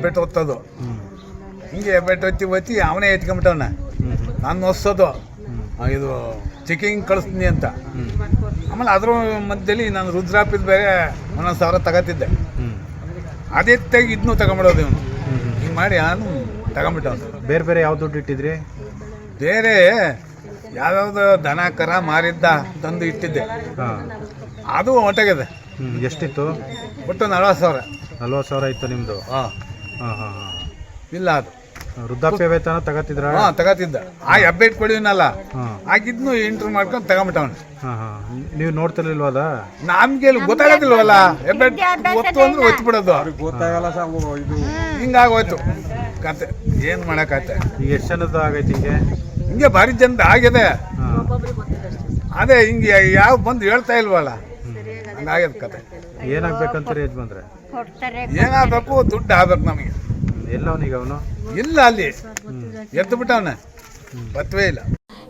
ಹೆಬ್ಬೆಟ್ಟು ಒತ್ತೋದು. ಹಿಂಗೆ ಹೆಬ್ಬೆಟ್ಟು ಒತ್ತಿ ಒತ್ತಿ ಅವನೇ ಎತ್ಕೊಂಬಿಟ್ಟವನ ನಾನು ಒಸ್ಸೋದು ಇದು ಚೆಕಿಂಗ್ ಕಳಿಸ್ತೀನಿ ಅಂತ. ಆಮೇಲೆ ಅದ್ರ ಮಧ್ಯದಲ್ಲಿ ನಾನು ರುದ್ರಾಪಿದ ಬೇರೆ ಒಂದೊಂದು ಸಾವಿರ ತಗೋತಿದ್ದೆ. ಅದೇ ತೆಗಿ ಇದನ್ನು ತಗೊಂಬಿಡೋದು ಇವನು. ಹಿಂಗೆ ಮಾಡಿ ನಾನು ತಗೊಂಬಿಟ್ಟವನು ಬೇರೆ ಬೇರೆ ಯಾವ ದುಡ್ಡು ಇಟ್ಟಿದ್ರಿ? ಬೇರೆ ಯಾವ್ಯಾವ್ದು ದನ ಕರ ಮಾರಿದ್ದ ತಂದು ಇಟ್ಟಿದ್ದೆ. ಅದು ಹೊಟ್ಟೆಗಿದೆ ಎಷ್ಟಿತ್ತು? ಒಟ್ಟು ನಲ್ವತ್ತು ಸಾವಿರ. ನಲ್ವತ್ತು ಸಾವಿರ ಇತ್ತು ನಿಮ್ಮದು ಹಾಂ. ಇಲ್ಲ ಅದು. ವೃದ್ಧಾಪ್ಯ ವೇತನ ತಗೋತಿದ್ರ ಹಾ ತಗತಿದ್ದ ಆ ಅಪ್ಡೇಟ್ ಕೊಡಿನಲ್ಲ ಹಾಂ. ಆಗಿದ್ನು ಇಂಟ್ರ್ ಮಾಡ್ಕೊಂಡು ತಗೊಂಬಿಟ್ಟವನು. ಹಾಂ ಹಾಂ. ನೀವು ನೋಡ್ತಿರ್ಲಿಲ್ವ ಅದ? ನಮ್ಗೆ ಗೊತ್ತಾಗೋದಿಲ್ವಲ್ಲ? ಅಪ್ಡೇಟ್ ಗೊತ್ತು ಅಂದ್ರೆ ಒತ್ತು ಬಿಡೋದು ಹಿಂಗಾಗೋಯ್ತು. ಕತೆ. ಏನು ಮಾಡೋಕತ್ತೆ ಈಗ ಎಷ್ಟು ಜನದ ಆಗೈತಿ ಹಿಂಗೆ? ಹಿಂಗೆ ಭಾರಿ ಜನದ ಆಗಿದೆ. ಅದೇ ಹಿಂಗೆ ಯಾವ ಬಂದು ಹೇಳ್ತಾ ಇಲ್ವಲ್ಲ? ಹಂಗಾಗ್ಯದ ಕತೆ. ಏನಾಗ್ಬೇಕಂತೀರಿ ಬಂದ್ರೆ ಏನಾಗಬೇಕು ದುಡ್ಡು ಆಗ್ಬೇಕು ನಮಗೆ. ಎಲ್ಲವನೀಗ ಅವನು? ಇಲ್ಲ ಅಲ್ಲಿ. ಎದ್ದು ಬಿಟ್ಟವನ ಬತ್ತವೇ ಇಲ್ಲ.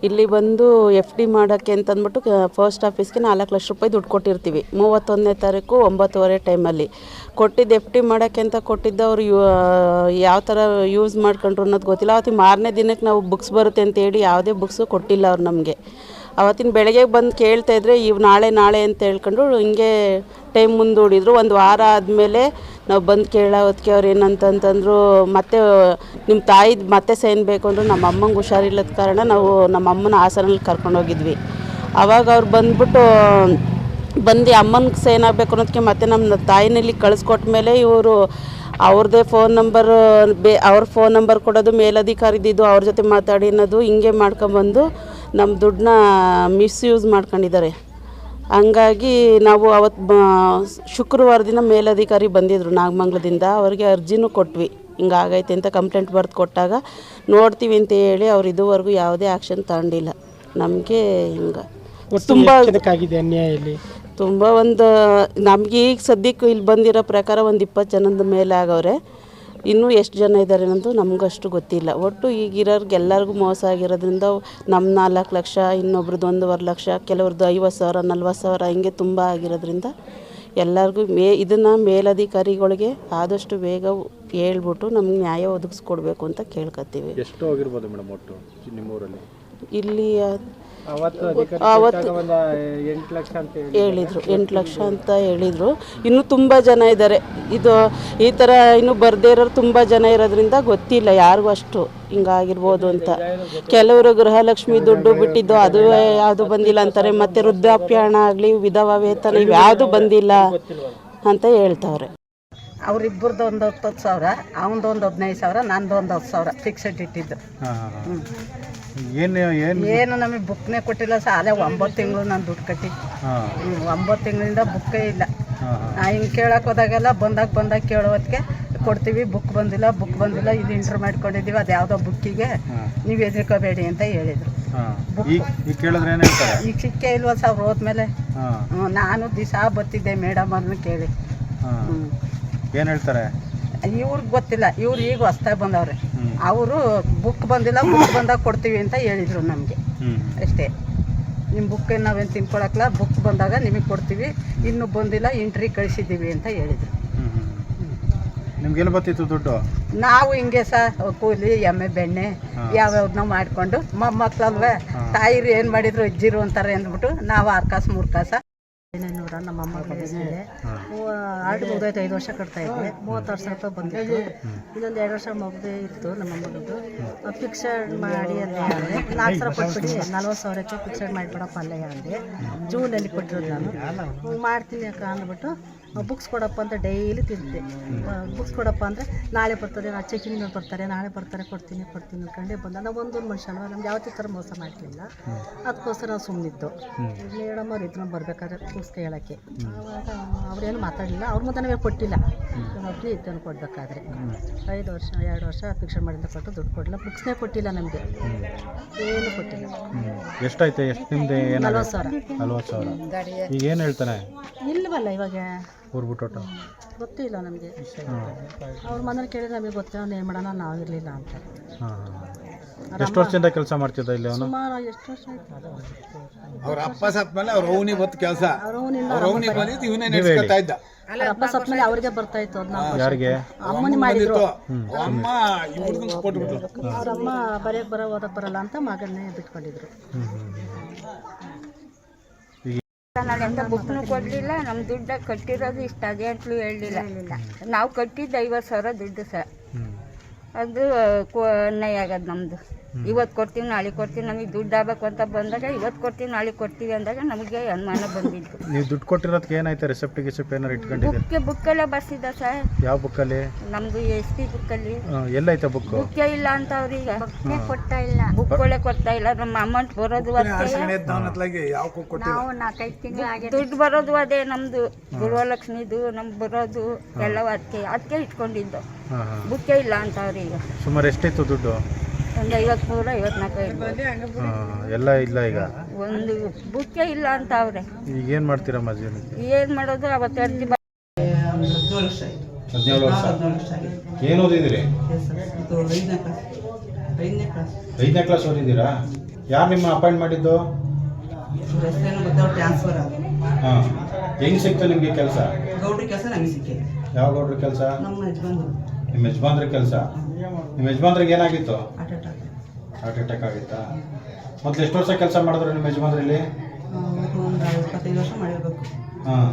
ಇಲ್ಲಿ ಬಂದು ಎಫ್ ಡಿ ಮಾಡೋಕ್ಕೆ ಅಂತಂದ್ಬಿಟ್ಟು ಪೋಸ್ಟ್ ಆಫೀಸ್ಗೆ ನಾಲ್ಕು ಲಕ್ಷ ರೂಪಾಯಿ ದುಡ್ಡು ಕೊಟ್ಟಿರ್ತೀವಿ. ಮೂವತ್ತೊಂದನೇ ತಾರೀಕು ಒಂಬತ್ತುವರೆ ಟೈಮಲ್ಲಿ ಕೊಟ್ಟಿದ್ದು ಎಫ್ ಡಿ ಮಾಡೋಕ್ಕೆ ಅಂತ ಕೊಟ್ಟಿದ್ದು ಅವರು ಯೂ ಯಾವ ಥರ ಯೂಸ್ ಮಾಡ್ಕೊಂಡ್ರು ಅನ್ನೋದು ಗೊತ್ತಿಲ್ಲ. ಅವತ್ತಿಗೆ ಮಾರನೇ ದಿನಕ್ಕೆ ನಾವು ಬುಕ್ಸ್ ಬರುತ್ತೆ ಅಂತ ಹೇಳಿ ಯಾವುದೇ ಬುಕ್ಸು ಕೊಟ್ಟಿಲ್ಲ ಅವ್ರು ನಮಗೆ. ಅವತ್ತಿನ ಬೆಳಗ್ಗೆ ಬಂದು ಕೇಳ್ತಾ ಇದ್ರೆ, ಇವು ನಾಳೆ ನಾಳೆ ಅಂತ ಹೇಳ್ಕೊಂಡು ಹಿಂಗೆ ಟೈಮ್ ಮುಂದೂಡಿದ್ರು. ಒಂದು ವಾರ ಆದಮೇಲೆ ನಾವು ಬಂದು ಕೇಳೋ ಹೊತ್ತಿಗೆ ಅವ್ರು ಏನಂತಂತಂದ್ರು, ಮತ್ತೆ ನಿಮ್ಮ ತಾಯಿದು ಮತ್ತೆ ಸೈನ್ ಬೇಕು ಅಂದರು, ನಮ್ಮ ಅಮ್ಮಂಗೆ ಹುಷಾರಿಲ್ಲದ ಕಾರಣ ನಾವು ನಮ್ಮ ಅಮ್ಮನ ಹಾಸನಲ್ಲಿ ಕರ್ಕೊಂಡೋಗಿದ್ವಿ ಆವಾಗ ಅವ್ರು ಬಂದ್ಬಿಟ್ಟು, ಬಂದು ಅಮ್ಮನಿಗೆ ಸೈನ್ ಆಗಬೇಕು ಅನ್ನೋದಕ್ಕೆ ಮತ್ತೆ ನಮ್ಮ ತಾಯಿನಲ್ಲಿ ಕಳಿಸ್ಕೊಟ್ಟ ಮೇಲೆ ಇವರು ಅವ್ರದ್ದೇ ಫೋನ್ ನಂಬರ್, ಬೇ, ಅವ್ರ ಫೋನ್ ನಂಬರ್ ಕೊಡೋದು ಮೇಲಧಿಕಾರಿದ್ದು ಅವ್ರ ಜೊತೆ ಮಾತಾಡಿ ಅನ್ನೋದು ಹಿಂಗೆ ಮಾಡ್ಕೊಂಬಂದು ನಮ್ಮ ದುಡ್ಡನ್ನ ಮಿಸ್ಯೂಸ್ ಮಾಡ್ಕೊಂಡಿದ್ದಾರೆ. ಹಂಗಾಗಿ ನಾವು ಅವತ್ತು ಬ ಶುಕ್ರವಾರ ದಿನ ಮೇಲಧಿಕಾರಿ ಬಂದಿದ್ದರು ನಾಗಮಂಗ್ಲದಿಂದ. ಅವರಿಗೆ ಅರ್ಜಿನೂ ಕೊಟ್ವಿ. ಹಿಂಗಾಗೈತೆ ಅಂತ ಕಂಪ್ಲೇಂಟ್ ಬರೆದು ಕೊಟ್ಟಾಗ ನೋಡ್ತೀವಿ ಅಂತ ಹೇಳಿ ಅವ್ರು ಇದುವರೆಗೂ ಯಾವುದೇ ಆ್ಯಕ್ಷನ್ ತಗೊಂಡಿಲ್ಲ. ನಮಗೆ ಹಿಂಗೆ ತುಂಬ ಇದಕ್ಕಾಗಿದೆ ಅನ್ಯಾಯ ಇಲ್ಲಿ ತುಂಬ ಒಂದು ನಮಗೆ ಈಗ ಸದ್ಯಕ್ಕೆ ಇಲ್ಲಿ ಬಂದಿರೋ ಪ್ರಕಾರ ಒಂದು ಇಪ್ಪತ್ತು ಜನದ ಮೇಲೆ ಆಗವ್ರೆ. ಇನ್ನೂ ಎಷ್ಟು ಜನ ಇದ್ದಾರೆ ಅನ್ನೋದು ನಮಗಷ್ಟು ಗೊತ್ತಿಲ್ಲ. ಒಟ್ಟು ಈಗಿರೋರ್ಗೆ ಎಲ್ಲರಿಗೂ ಮೋಸ ಆಗಿರೋದ್ರಿಂದ ನಮ್ಮ ನಾಲ್ಕು ಲಕ್ಷ ಇನ್ನೊಬ್ರದ್ದು ಒಂದೂವರೆ ಲಕ್ಷ ಕೆಲವ್ರದ್ದು ಐವತ್ತು ಸಾವಿರ ನಲ್ವತ್ತು ಸಾವಿರ ಹಿಂಗೆ ತುಂಬ ಆಗಿರೋದ್ರಿಂದ ಎಲ್ಲರಿಗೂ ಮೇ ಇದನ್ನು ಮೇಲಧಿಕಾರಿಗಳಿಗೆ ಆದಷ್ಟು ಬೇಗ ಹೇಳ್ಬಿಟ್ಟು ನಮ್ಗೆ ನ್ಯಾಯ ಒದಗಿಸ್ಕೊಡ್ಬೇಕು ಅಂತ ಕೇಳ್ಕೊತೀವಿ ಎಷ್ಟು ಆಗಿರ್ಬೋದು ಮೇಡಮ್ ಒಟ್ಟು ನಿಮ್ಮೂರಲ್ಲಿ? ಇಲ್ಲಿ ಅವತ್ತು ಹೇಳಿದ್ರು. ಎಂಟು ಲಕ್ಷ ಅಂತ ಹೇಳಿದರು. ಇನ್ನೂ ತುಂಬ ಜನ ಇದ್ದಾರೆ ಇದು ಈ ಥರ ಇನ್ನು ಬರದೇ ಇರೋರು ತುಂಬ ಜನ ಇರೋದ್ರಿಂದ ಗೊತ್ತಿಲ್ಲ ಯಾರಿಗೂ ಅಷ್ಟು ಹಿಂಗಾಗಿರ್ಬೋದು ಅಂತ. ಕೆಲವರು ಗೃಹಲಕ್ಷ್ಮಿ ದುಡ್ಡು ಬಿಟ್ಟಿದ್ದು ಅದು ಯಾವುದು ಬಂದಿಲ್ಲ ಅಂತಾರೆ. ಮತ್ತು ವೃದ್ಧಾಪ್ಯ ಹಣ ಆಗಲಿ ವಿಧವಾ ವೇತನ ಇವು ಯಾವುದು ಬಂದಿಲ್ಲ ಅಂತ ಹೇಳ್ತಾವ್ರೆ. ಅವ್ರಿಬ್ಬರದ್ದು ಒಂದು ಹತ್ತು ಸಾವಿರ ಅವನದೊಂದು ಒಂದು ಹದಿನೈದು ಸಾವಿರ ನಂದು ಒಂದು ಹತ್ತು ಸಾವಿರ ಫಿಕ್ಸೆಡ್ ಇಟ್ಟಿದ್ದು. ಏನು ಏನು ಏನು ನಮಗೆ ಬುಕ್ನೇ ಕೊಟ್ಟಿಲ್ಲ ಅಲ್ಲೇ ಒಂಬತ್ತು ತಿಂಗಳು ನಾನು ದುಡ್ಡು ಕಟ್ಟಿ ಹಾಂ. ಒಂಬತ್ತು ತಿಂಗಳಿಂದ ಬುಕ್ಕೇ ಇಲ್ಲ. ಹಾಂ ನಾ ಹಿಂಗೆ ಕೇಳಕ್ಕೆ ಹೋದಾಗೆಲ್ಲ ಬಂದಾಗ ಬಂದಾಗ ಕೇಳೋದಕ್ಕೆ ಕೊಡ್ತೀವಿ ಬುಕ್ ಬಂದಿಲ್ಲ ಬುಕ್ ಬಂದಿಲ್ಲ ಇದು ಇಂಟರ್ ಮಾಡ್ಕೊಂಡಿದ್ದೀವಿ ಅದು ಯಾವುದೋ ಬುಕ್ಕಿಗೆ ನೀವು ಹೆದರ್ಕೋಬೇಡಿ ಅಂತ ಹೇಳಿದರು. ಹಾಂ. ಈಗ ಈಗ ಕೇಳಿದ್ರೆ ಏನು ಹೇಳ್ತಾರೆ? ಈಗ ಸಿಕ್ಕೇ ಇಲ್ವ ಸರ್ ಹೋದ್ಮೇಲೆ? ಹಾಂ. ನಾನು ದಿವಸ ಬರ್ತಿದ್ದೆ ಮೇಡಮ್ ಅದನ್ನು ಕೇಳಿ. ಹಾಂ. ಹ್ಞೂ ಏನು ಹೇಳ್ತಾರೆ? ಇವ್ರಿಗೆ ಗೊತ್ತಿಲ್ಲ ಇವ್ರು ಈಗ ಹೊಸ್ದಾಗಿ ಬಂದವ್ರೆ. ಅವರು ಬುಕ್ ಬಂದಿಲ್ಲ ಬುಕ್ ಬಂದಾಗ ಕೊಡ್ತೀವಿ ಅಂತ ಹೇಳಿದರು ನಮಗೆ. ಅಷ್ಟೇ. ನಿಮ್ಮ ಬುಕ್ ನಾವೇನು ತಿನ್ಕೊಳಕ್ಲ ಬುಕ್ ಬಂದಾಗ ನಿಮಗೆ ಕೊಡ್ತೀವಿ. ಇನ್ನೂ ಬಂದಿಲ್ಲ ಇಂಟ್ರಿ ಕಳಿಸಿದ್ದೀವಿ ಅಂತ ಹೇಳಿದರು. ನಿಮ್ಗೆಲ್ಲಿ ಬರ್ತಿತ್ತು ದುಡ್ಡು? ನಾವು ಹಿಂಗೆ ಸಹ ಕೂಲಿ ಎಮ್ಮೆ ಬೆಣ್ಣೆ ಯಾವ್ಯಾವ್ದನ್ನ ಮಾಡಿಕೊಂಡು ಮೊಮ್ಮಕ್ಕಳಲ್ವೇ ತಾಯಿರು ಏನು ಮಾಡಿದ್ರು ಅಜ್ಜಿರು ಅಂತಾರೆ ಅಂದ್ಬಿಟ್ಟು ನಾವು ಆರು ಕಾಸು ಮೂರು ಕಾಸ ನೂರ ನಮ್ಮ ಅಮ್ಮಗಳಿಗೆ ಆರ್ಡ್ ಮುಗ್ದೈತೆ ಐದು ವರ್ಷ ಕಟ್ತಾ ಇದ್ದೆ ಮೂವತ್ತಾರು ಸಾವಿರ ರೂಪಾಯಿ ಬಂದಿತ್ತು. ಇನ್ನೊಂದು ಎರಡು ವರ್ಷ ಮುಗ್ದೇ ಇತ್ತು ನಮ್ಮ ಅಮ್ಮಗದ್ದು ಫಿಕ್ಸಡ್ ಮಾಡಿ ಅಂತ ಹೇಳಿದೆ. ನಾಲ್ಕು ಸಾವಿರ ಕೊಟ್ಬಿಡಿ ನಲ್ವತ್ತು ಸಾವಿರಕ್ಕೆ ಫಿಕ್ಸಡ್ ಮಾಡಿಬಿಡಪ್ಪ ಅಲ್ಲೇ ಅಂದೆ. ಜೂನಲ್ಲಿ ಕೊಟ್ಟಿರೋದು ನಾನು. ಮಾಡ್ತೀನಿ ಅಕ್ಕ ಅಂದ್ಬಿಟ್ಟು ಬುಕ್ಸ್ ಕೊಡಪ್ಪ ಅಂತ ಡೈಲಿ ತಿಂತೆ ಬುಕ್ಸ್ ಕೊಡಪ್ಪ ಅಂದರೆ ನಾಳೆ ಬರ್ತಾರೆ ನಾ ಚೆಕಿಂಗ್ ಬರ್ತಾರೆ ನಾಳೆ ಬರ್ತಾರೆ ಕೊಡ್ತೀನಿ ಕೊಡ್ತೀನಿ ಅನ್ಕೊಂಡೆ ಬಂದ ನಾವು ಒಂದೊಂದು ಮನುಷ್ಯ ಅಲ್ವಾ ನಮ್ಗೆ ಯಾವತ್ತೂ ಥರ ಮೋಸ ಮಾಡಲಿಲ್ಲ. ಅದಕ್ಕೋಸ್ಕರ ನಾವು ಸುಮ್ಮನಿದ್ದು ಮೇಡಮ್ ಅವ್ರು ಇದ್ರು ಬರ್ಬೇಕಾದ್ರೆ ಬುಕ್ಸ್ ಕೇಳೋಕ್ಕೆ. ಆವಾಗ ಅವ್ರೇನು ಮಾತಾಡಲಿಲ್ಲ ಅವ್ರ ಮುಂದೆ ನಾವೇ ಕೊಟ್ಟಿಲ್ಲ. ಒಬ್ಬನೇ ಇದನ್ನು ಕೊಡಬೇಕಾದ್ರೆ. ಐದು ವರ್ಷ ಎರಡು ವರ್ಷ ಫಿಕ್ಷನ್ ಮಾಡಿಂದ ಕೊಟ್ಟು ದುಡ್ಡು ಕೊಡಲಿಲ್ಲ. ಬುಕ್ಸ್ನೇ ಕೊಟ್ಟಿಲ್ಲ ನಮಗೆ. ಏನು ಕೊಟ್ಟಿಲ್ಲ. ಎಷ್ಟಾಯ್ತು ಎಷ್ಟು ನಿಮ್ದು ಏನಾಗ ನಲ್ವತ್ತು ಸಾವಿರ. ನಲ್ವತ್ತು ಸಾವಿರ. ಈಗ ಏನು ಹೇಳ್ತಾನೆ? ಇಲ್ವಲ್ಲ ಇವಾಗ? ಊರು ಗೊತ್ತಿಲ್ಲ ನಮಗೆ. ಅವ್ರ ಮನೇಲಿ ಕೇಳಿದ್ರೆ ನಮಗೆ ಗೊತ್ತಿಲ್ಲ ಅವ್ನು ಏನು ಮಾಡೋಣ ನಾವು ಇರಲಿಲ್ಲ ಅಂತ. ಹಾಂ ಎಷ್ಟು ವರ್ಷದಿಂದ ಕೆಲಸ ಮಾಡ್ತಿದ್ದ ಇಲ್ಲಿ ಅವನು? ಸುಮಾರು ಎಷ್ಟು ವರ್ಷ ಆಯ್ತು? ಅವ್ರ ಅಪ್ಪ ಸತ್ ಮೇಲೆ ಅವ್ರ ಅವನಿ ಬತ್ತು ಕೆಲಸ. ಅವ್ರ ಅವನಿ ಬಂದಿದ್ದು ಇವನೇ ನಡೆಸ್ಕೊತಾ ಇದ್ದ. ಅವ್ರ ಅಪ್ಪ ಸತ್ತ ಮೇಲೆ ಅವ್ರಿಗೆ ಬರ್ತಾ ಇತ್ತು ಅದನ್ನ ಯಾರಿಗೆ? ಅಮ್ಮನಿ ಮಾಡಿದ್ರು. ಅಮ್ಮ ಅವ್ರ ಅಮ್ಮ ಇವ್ರನ್ನ ಕೊಟ್ಬಿಟ್ಲು. ಅವ್ರಮ್ಮ ಬರೆಯಕ್ ಬರೋ ಓದಕ್ಕೆ ಬರಲ್ಲ ಅಂತ ಮಗನ್ನೇ ಬಿಟ್ಕೊಂಡಿದ್ರು. ನಾನೆಂತ ಬುಕ್ನು ಕೊಡಲಿಲ್ಲ ನಮ್ಮ ದುಡ್ಡ ಕಟ್ಟಿರೋದು ಇಷ್ಟ ಅದೇ ಅಂತಲೂ ಹೇಳಲಿಲ್ಲ ನಾವು ಕಟ್ಟಿದ್ದು ಐವತ್ತು ಸಾವಿರ ದುಡ್ಡು ಸರ್. ಅದು ಅನ್ಯಾಯ ಆಗೋದು ನಮ್ಮದು ಇವತ್ತು ಕೊಡ್ತೀವಿ ನಾಳೆ ಕೊಡ್ತೀವಿ ನಮಗೆ ದುಡ್ಡು ಆಗ್ಬೇಕು ಅಂತ ಬಂದಾಗ ಇವತ್ತು ಕೊಡ್ತೀವಿ ನಾಳೆ ಕೊಡ್ತೀವಿ ಅಂದಾಗ ನಮಗೆ ಅನುಮಾನ ಬಂದಿತ್ತು. ನೀವು ದುಡ್ಡು ಕೊಟ್ಟಿರೋದಕ್ಕೆ ಏನಾಯ್ತು? ರಿಸೆಪ್ಟ್ ಗಿಸೆಪ್ಟ್ ಏನಾರು ಇಟ್ಕೊಂಡಿದ್ದೀರಿ? ಬುಕ್ಕೆ ಬುಕ್ಕೆಲ್ಲ ಬರ್ಸಿದ್ದ ಸರ್. ಯಾವ ಬುಕ್ಕಲ್ಲಿ? ನಮ್ದು ಎಸ್ ಟಿ ಬುಕ್ಕಲ್ಲಿ. ಎಲ್ಲೈತೆ ಬುಕ್ ಬುಕ್ಕೆ ಇಲ್ಲ ಅಂತ ಅವ್ರೀಗ. ಕೊಡ್ತಾ ಇಲ್ಲ. ಬುಕ್ಗಳೇ ಕೊಡ್ತಾ ಇಲ್ಲ. ನಮ್ಮ ಅಮೌಂಟ್ ಬರೋದು ಅಷ್ಟೇ. ಯಾವ ಕೊಟ್ಟಿಲ್ಲ. ನಾಲ್ಕೈದು ತಿಂಗಳು ದುಡ್ಡು ಬರೋದು ಅದೇ ನಮ್ದು. ಗುರುವಲಕ್ಷ್ಮಿದು ನಮ್ಗೆ ಬರೋದು ಎಲ್ಲವೂ ಅದಕ್ಕೆ ಅದಕ್ಕೆ ಇಟ್ಕೊಂಡಿದ್ದು. ಹಾಂ ಹಾಂ. ಬುಕ್ಕೇ ಇಲ್ಲ ಅಂತ ಅವ್ರೀಗ. ಸುಮಾರು ಎಷ್ಟಿತ್ತು ದುಡ್ಡು? ಒಂದು ಐವತ್ಮೂರು ಐವತ್ನಾಲ್ಕು. ಎಲ್ಲ ಇಲ್ಲ ಈಗ? ಒಂದು ಬುಕ್ಕೆ ಇಲ್ಲ ಅಂತ ಅವ್ರೆ. ಈಗ ಏನು ಮಾಡ್ತೀರಮ್ಮ ಜೀವನಕ್ಕೆ ಏನು ಮಾಡೋದು ಅವತ್ತು ಅರ್ಜಿ ಹದಿನೇಳು ವರ್ಷ ಏನು ಓದಿದ್ದೀರಿ? ಐದನೇ ಕ್ಲಾಸ್ ಓದಿದ್ದೀರಾ? ಯಾರು ನಿಮ್ಮ ಅಪಾಯಿಂಟ್ ಮಾಡಿದ್ದು? ಟ್ರಾನ್ಸ್ಫರ್ ಹಾಂ. ಹೆಂಗೆ ಸಿಕ್ತು ನಿಮಗೆ ಕೆಲಸ? ಗೌಡ್ರ ಕೆಲಸ ನಮಗೆ ಸಿಕ್ಕಿದೆ. ಯಾವ ಗೌಡ್ರ ಕೆಲಸ? ನಮ್ಮ ಯಜಮಾನ್ರು. ನಿಮ್ಮ ಯಜಮಾನ್ರ ಕೆಲಸ? ನಿಮ್ಮ ಯಜಮಾನ್ರಿಗೆ ಏನಾಗಿತ್ತು? ಹಾರ್ಟ್ ಅಟ್ಯಾಕ್ ಆಗಿತ್ತಾ. ಮೊದಲು ಎಷ್ಟು ವರ್ಷ ಕೆಲಸ ಮಾಡಿದ್ರು ನಿಮ್ಮ ಯಜಮಾನ್ರಲ್ಲಿ? ವರ್ಷ ಮಾಡಿರ್ಬೇಕು. ಹಾಂ.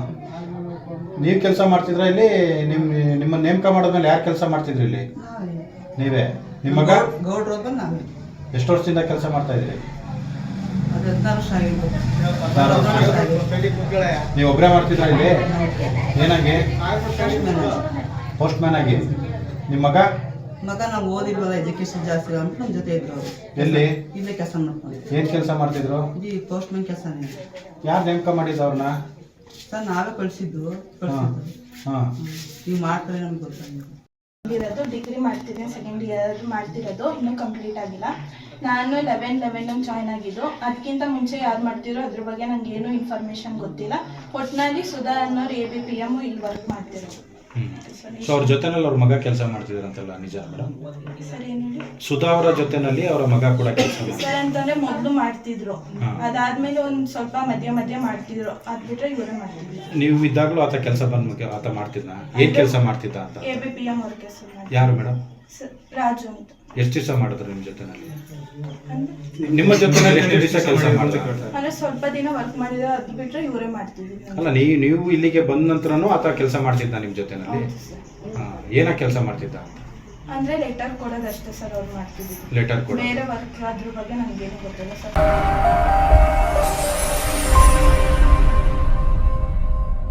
ನೀವು ಕೆಲಸ ಮಾಡ್ತಿದ್ರ ಇಲ್ಲಿ? ನಿಮ್ಮ ನಿಮ್ಮ ನೇಮಕ ಮಾಡಿದ್ಮೇಲೆ ಯಾರು ಕೆಲಸ ಮಾಡ್ತಿದ್ರಿ ಇಲ್ಲಿ? ನೀವೇ. ನಿಮ್ಮ ಮಗ? ಎಷ್ಟು ವರ್ಷದಿಂದ ಕೆಲಸ ಮಾಡ್ತಾ ಇದ್ರಿ? ನೀವು ಒಬ್ಬರೇ ಮಾಡ್ತಿದ್ರ ಇಲ್ಲಿ? ಏನಾಗಿ? ಪೋಸ್ಟ್ ಮ್ಯಾನ್ ಆಗಿ. ನಿಮ್ಮ ಮಗ? ಮಗ ನಾವು ಓದಿಲ್ವಲ್ಲ ಎಜುಕೇಶನ್ ಜಾಸ್ತಿ ಇಲ್ಲ ಅಂತ ನಮ್ಮ ಜೊತೆ ಇದ್ರು ಅವರು. ಎಲ್ಲಿ? ಇಲ್ಲೇ ಕೆಲಸ ಮಾಡ್ಕೊಂಡು ಏನು ಕೆಲಸ ಮಾಡ್ತಿದ್ರು? ಈ ಪೋಸ್ಟ್ ಮ್ಯಾನ್ ಕೆಲಸನೇ ಯಾರು ನೇಮಕ ಮಾಡಿದ್ದು ಅವ್ರನ್ನ? ಸರ್ ನಾವೇ ಕಳಿಸಿದ್ದು ಹಾಂ ಕಳಿಸಿದ್ದು ಹಾಂ ನೀವು ಮಾಡ್ತಾರೆ ನಮ್ಗೆ ಗೊತ್ತಾಗಿಲ್ಲ ಇರೋದು ಡಿಗ್ರಿ ಮಾಡ್ತಿದ್ದೀನಿ ಸೆಕೆಂಡ್ ಇಯರ್ ಮಾಡ್ತಿರೋದು ಇನ್ನೂ ಕಂಪ್ಲೀಟ್ ಆಗಿಲ್ಲ. ನಾನು ಲೆವೆನ್ ಲೆವೆನ್ ಜಾಯ್ನ್ ಆಗಿದ್ದು. ಅದಕ್ಕಿಂತ ಮುಂಚೆ ಯಾರು ಮಾಡ್ತಿರೋ ಅದ್ರ ಬಗ್ಗೆ ನಂಗೆ ಏನು ಇನ್ಫಾರ್ಮೇಶನ್ ಗೊತ್ತಿಲ್ಲ. ಒಟ್ಟಿನಲ್ಲಿ ಸುಧಾ ಅನ್ನೋರು ಎ ಬಿ ಪಿ ಎಂ ಇಲ್ಲಿ ವರ್ಕ್ ಮಾಡ್ತಿರೋದು. ಸೊ ಅವ್ರ ಜೊತೆನಲ್ಲಿ ಅವ್ರ ಮಗ ಕೆಲಸ ಮಾಡ್ತಿದಾರಂತಲ್ಲ ನಿಜ ಮೇಡಮ್ ಸರ್ ಏನು ಹೇಳಿ ಸುಧಾ ಅವರ ಜೊತೆನಲ್ಲಿ ಅವರ ಮಗ ಕೂಡ ಕೆಲಸ ಸರ್ ಅಂತಂದ್ರೆ ಮೊದಲು ಮಾಡ್ತಿದ್ರು. ಅದಾದ್ಮೇಲೆ ಒಂದು ಸ್ವಲ್ಪ ಮಧ್ಯ ಮಧ್ಯ ಮಾಡ್ತಿದ್ರು. ಅದ್ ಬಿಟ್ರೆ ಇವರೇ ಮಾಡ್ತಿದ್ರು. ನೀವು ಇದ್ದಾಗಲೂ ಆತ ಕೆಲಸ ಬಂದ್ ಆತ ಮಾಡ್ತಿದ್ನ? ಏನ್ ಕೆಲಸ ಮಾಡ್ತಿದ್ದ ಅಂತ? A B P M work sir ಯಾರು ಮೇಡಮ್ ರಾಜು ಅಂತ. ಎಷ್ಟು ದಿವಸ ಮಾಡಿದ್ರು ನಿಮ್ಮ ಜೊತೆನಲ್ಲಿ? ನಿಮ್ಮ ಜೊತೆನಲ್ಲಿ ಎಷ್ಟು ದಿವಸ ಕೆಲಸ ಮಾಡಿದ್ರು ಅಂದ್ರೆ ಸ್ವಲ್ಪ ದಿನ ವರ್ಕ್ ಮಾಡಿದ್ರೆ ಅದು ಬಿಟ್ಟರೆ ಇವರೇ ಮಾಡ್ತಿದ್ರು. ಅಲ್ಲ ನೀವು ನೀವು ಇಲ್ಲಿಗೆ ಬಂದ ನಂತರನೂ ಆತ ಕೆಲಸ ಮಾಡ್ತಿದ್ದ ನಿಮ್ಮ ಜೊತೆನಲ್ಲಿ? ಹಾಂ ಏನ ಕೆಲಸ ಮಾಡ್ತಿದ್ದ? ಅಂದ್ರೆ ಲೆಟರ್ ಕೊಡೋದಷ್ಟೇ ಸರ್ ಅವ್ರು ಮಾಡ್ತಿದ್ದೀವಿ ಲೆಟರ್ ಕೊಡ ಬೇರೆ ವರ್ಕ್ ಅದ್ರ ಬಗ್ಗೆ ನನಗೇನು ಗೊತ್ತಿಲ್ಲ ಸರ್.